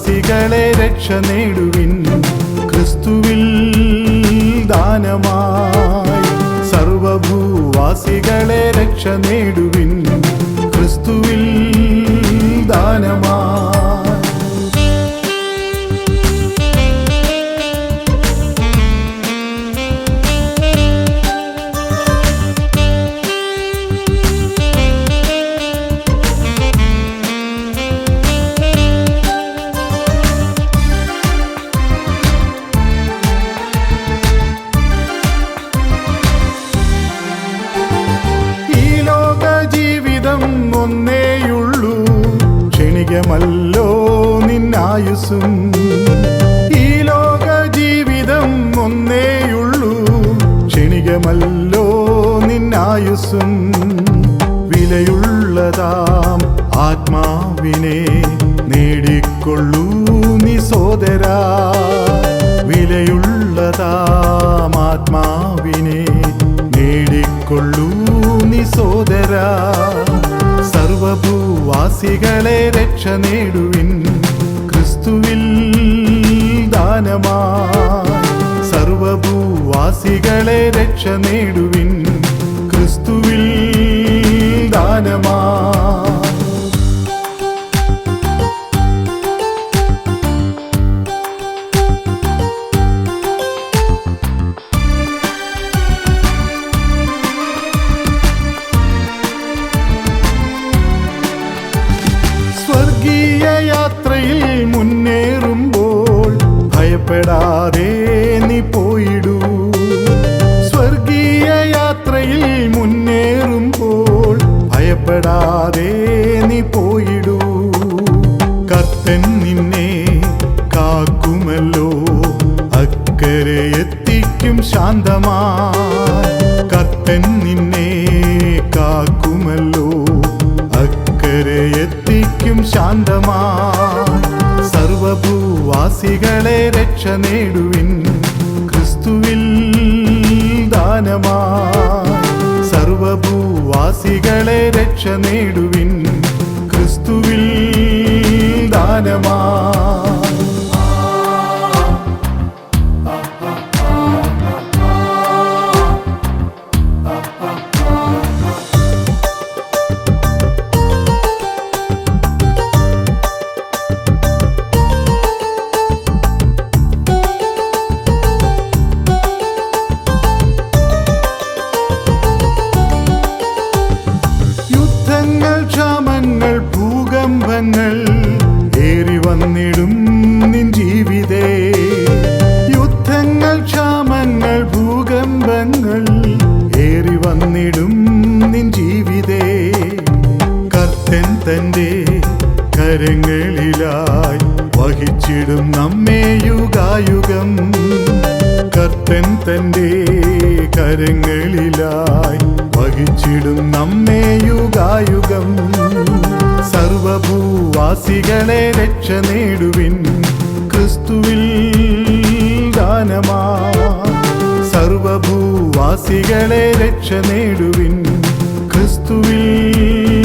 രക്ഷ നേടുവിൻ ക്രിസ്തുവിൽ ദാനമായി. സർവഭൂവാസികളെ രക്ഷ നേടുവിൻ ക്രിസ്തുവിൽ നിന്നായുസും ഈ ലോക ജീവിതം ഒന്നേയുള്ളൂ. ക്ഷണികമല്ലോ നിന്നായുസും വിലയുള്ളതാം ആത്മാവിനെ നേടിക്കൊള്ളൂ നീ സോദരാ. വിലയുള്ളതാം ആത്മാവിനെ നേടിക്കൊള്ളൂ നീ സോദരാ. സർവഭൂവാസികളെ രക്ഷ നേടുവിൻ സർവഭൂവാസികളെ രക്ഷ നേടുവിൻ ക്രിസ്തുവിൽ ദാനമാ. സ്വർഗീയ യാത്രയിൽ മുന്നേറുമ്പോൾ ഭയപ്പെടാതെ ശാന്തമായി കർത്തൻ നിന്നെ കാക്കുമല്ലോ. അക്കരെ എത്തിക്കും ശാന്തമായി സർവഭൂവാസികളെ രക്ഷ നേടുവിൻ ക്രിസ്തുവിൽ ദാനമായി സർവഭൂവാസികളെ രക്ഷ നേടുവിൻ ക്രിസ്തുവിൽ ദാനമായി ക്ഷാമങ്ങൾ ഭൂകമ്പങ്ങൾ ഏറി വന്നിടും നിൻ ജീവിതേ. തന്റെ കരങ്ങളിലായി വഹിച്ചിടും നമ്മെ യുഗായുഗം. കർത്തൻ തന്റെ കരങ്ങളിലായി വഹിച്ചിടും നമ്മെ യുഗായുഗം. സർവഭൂവാസികളെ രക്ഷ നേടുവിൻ ക്രിസ്തുവിൽ ദാനമാ സർവഭൂവാസികളെ രക്ഷ നേടുവിൻ ക്രിസ്തുവിൽ